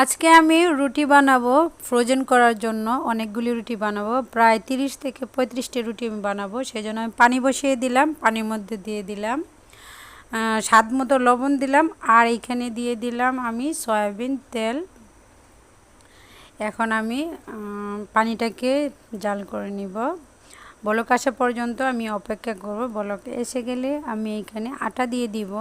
আজকে আমি রুটি বানাবো ফ্রোজেন করার জন্য অনেকগুলি রুটি বানাবো। প্রায় তিরিশ থেকে পঁয়ত্রিশটি রুটি আমি বানাবো সেই জন্য আমি পানি বসিয়ে দিলাম, পানির মধ্যে দিয়ে দিলাম। স্বাদ মতো লবণ দিলাম, আর এইখানে দিয়ে দিলাম আমি সয়াবিন তেল। এখন আমি পানিটাকে জাল করে নিব। বলক আসা পর্যন্ত আমি অপেক্ষা করব, বলক এসে গেলে আমি এইখানে আটা দিয়ে দিব।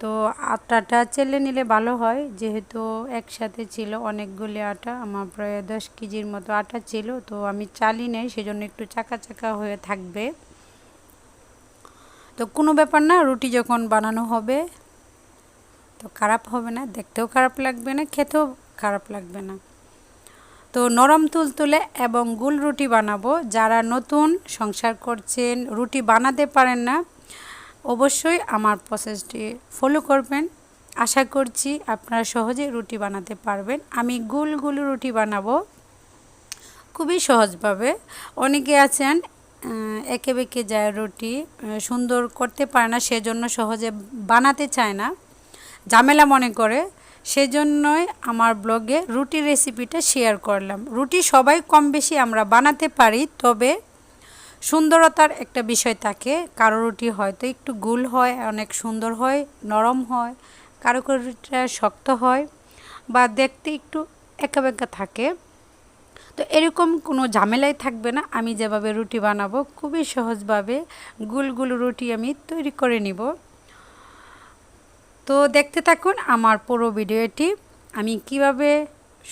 তো আটাটা চেলে নিলে ভালো হয়। যেহেতু একসাথে ছিল অনেকগুলি আটা, আমার প্রায় দশ কেজির মতো আটা ছিল, তো আমি চালি নেই, সেজন্য একটু চাকা চাকা হয়ে থাকবে। তো কোনো ব্যাপার না, রুটি যখন বানানো হবে, তো খারাপ হবে না, দেখতেও খারাপ লাগবে না, খেতেও খারাপ লাগবে না। তো নরম তুলতুলে এবং গুল রুটি বানাবো। যারা নতুন সংসার করছেন, রুটি বানাতে পারেন না অবশ্যই আমার প্রসেসটি ফলো করবেন। আশা করছি আপনারা সহজে রুটি বানাতে পারবেন। আমি গুল গুল রুটি বানাবো খুবই সহজভাবে। অনেকে আছেন একে বেঁকে যায় রুটি সুন্দর করতে পারে না, সেজন্য সহজে বানাতে চায় না। ঝামেলা মনে করে। সেজন্যই আমার ব্লগে রুটি রেসিপিটা শেয়ার করলাম। রুটি সবাই কম বেশি আমরা বানাতে পারি, তবে সুন্দরতার একটা বিষয় থাকে। কারও রুটি হয়তো একটু গুল হয়, অনেক সুন্দর হয়, নরম হয়, কারও রুটিটা শক্ত হয় বা দেখতে একটু একা বেঁকা থাকে। তো এরকম কোনো ঝামেলাই থাকবে না, আমি যেভাবে রুটি বানাবো খুবই সহজভাবে গুল গুল রুটি আমি তৈরি করে নিব। তো দেখতে থাকুন আমার পুরো ভিডিওটি, আমি কীভাবে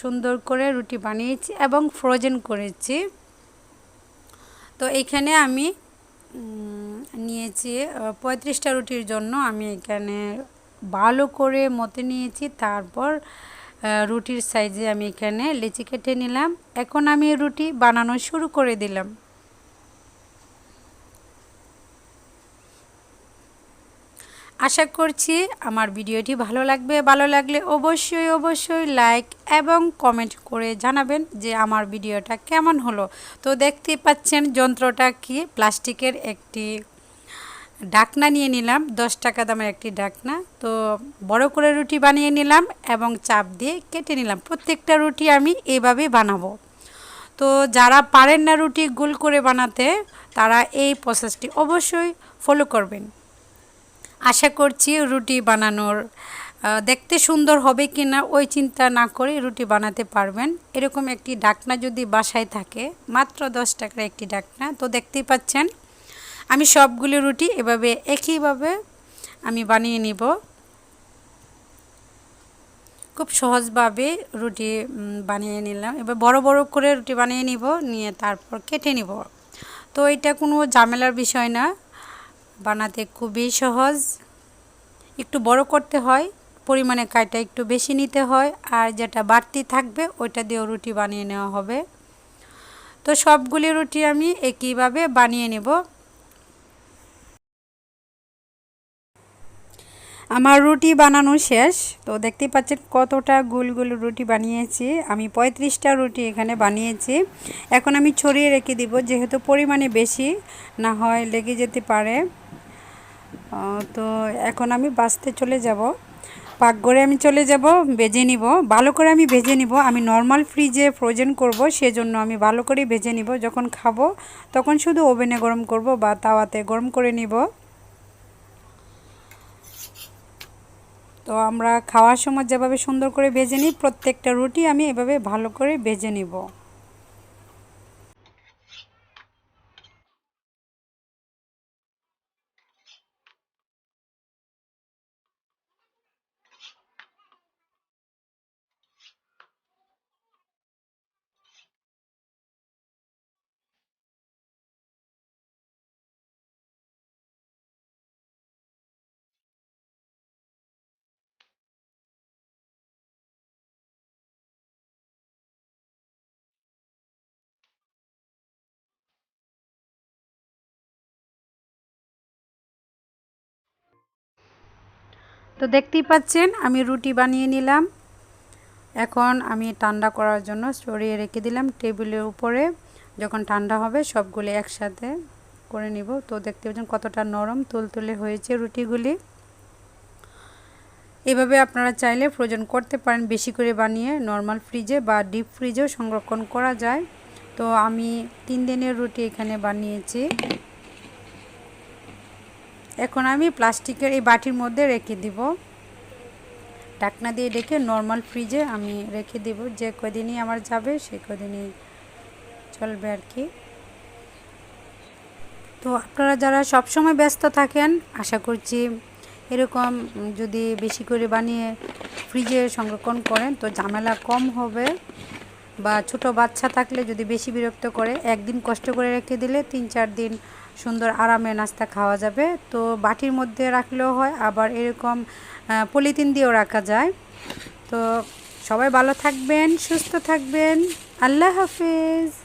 সুন্দর করে রুটি বানিয়েছি এবং ফ্রোজেন করেছি। তো এইখানে আমি নিয়েছি পঁয়ত্রিশটা রুটির জন্য আমি এখানে ভালো করে মতে নিয়েছি। তারপর রুটির সাইজে আমি এখানে লেচি কেটে নিলাম। এখন আমি রুটি বানানো শুরু করে দিলাম। আশা করছি আমার ভিডিওটি ভালো লাগবে, ভালো লাগলে অবশ্যই অবশ্যই লাইক এবং কমেন্ট করে জানাবেন যে আমার ভিডিওটা কেমন হলো। তো দেখতে পাচ্ছেন যন্ত্রটা কি, প্লাস্টিকের একটি ডাকনা নিয়ে নিলাম, দশ টাকা দামের একটি ডাকনা। তো বড় করে রুটি বানিয়ে নিলাম এবং চাপ দিয়ে কেটে নিলাম। প্রত্যেকটা রুটি আমি এইভাবে বানাবো। তো যারা পারেন না রুটি গোল করে বানাতে, তারা এই প্রসেসটি অবশ্যই ফলো করবেন। আশা করছি রুটি বানানোর দেখতে সুন্দর হবে কি না ওই চিন্তা না করে রুটি বানাতে পারবেন। এরকম একটি ডাকনা যদি বাসায় থাকে, মাত্র দশ টাকার একটি ডাকনা, তো দেখতেই পাচ্ছেন, আমি সবগুলি রুটি এভাবে একইভাবে আমি বানিয়ে নিব। খুব সহজভাবে রুটি বানিয়ে নিলাম। এবার বড় বড় করে রুটি বানিয়ে নিব, নিয়ে তারপর কেটে নিব। তো এটা কোনো ঝামেলার বিষয় না। বানাতে খুবই সহজ। একটু বড় করতে হয়, পরিমাণে কাইটা একটু বেশি নিতে হয়, আর যেটা বাড়তি থাকবে ওইটা দিয়েও রুটি বানিয়ে নেওয়া হবে। তো সবগুলি রুটি আমি একইভাবে বানিয়ে নেব। আমার রুটি বানানো শেষ। তো দেখতেই পাচ্ছেন কতটা গুল গুল রুটি বানিয়েছি। আমি পঁয়ত্রিশটা রুটি এখানে বানিয়েছি। এখন আমি ছড়িয়ে রেখে দিব, যেহেতু পরিমাণে বেশি, না হয় লেগে যেতে পারে। তো এখন আমি বাঁচতে চলে যাব। পাকঘরে আমি চলে যাব ভেজে নিব। ভালো করে আমি ভেজে নিব। আমি নর্মাল ফ্রিজে ফ্রোজেন করব, সেজন্য আমি ভালো করে ভেজে নিব। যখন খাব, তখন শুধু ওভেনে গরম করব বা তাওয়াতে গরম করে নিব। তো আমরা খাওয়ার সময় যেভাবে সুন্দর করে ভেজে নিই, প্রত্যেকটা রুটি আমি এভাবে ভালো করে ভেজে নিব। তো দেখতেই পাচ্ছেন, আমি রুটি বানিয়ে নিলাম। এখন আমি ঠান্ডা করার জন্য সরিয়ে রেখে দিলাম টেবিলের উপরে। যখন ঠান্ডা হবে সবগুলি একসাথে করে নিব। তো দেখতে পাচ্ছেন কতটা নরম তুলতুলে হয়েছে রুটিগুলি। এভাবে আপনারা চাইলে ফ্রোজেন করতে পারেন, বেশি করে বানিয়ে নর্মাল ফ্রিজে বা ডিপ ফ্রিজেও সংরক্ষণ করা যায়। তো আমি তিন দিনের রুটি এখানে বানিয়েছি। এখন আমি প্লাস্টিকের এই বাটির মধ্যে রেখে দিব। ঢাকনা দিয়ে রেখে নর্মাল ফ্রিজে আমি রেখে দেব। যে কদিনই আমার যাবে, সে কদিনই চলবে আর কি। তো আপনারা যারা সব সময় ব্যস্ত থাকেন, আশা করছি এরকম যদি বেশি করে বানিয়ে ফ্রিজে সংরক্ষণ করেন, তো ঝামেলা কম হবে। বা ছোট বাচ্চা থাকলে যদি বেশি বিরক্ত করে, একদিন কষ্ট করে রেখে দিলে তিন চার দিন সুন্দর আরামে নাস্তা খাওয়া যাবে। তো বাটির মধ্যে রাখলেও হয়, আবার এরকম পলিথিন দিয়েও রাখা যায়। তো সবাই ভালো থাকবেন, সুস্থ থাকবেন। আল্লাহ হাফিজ।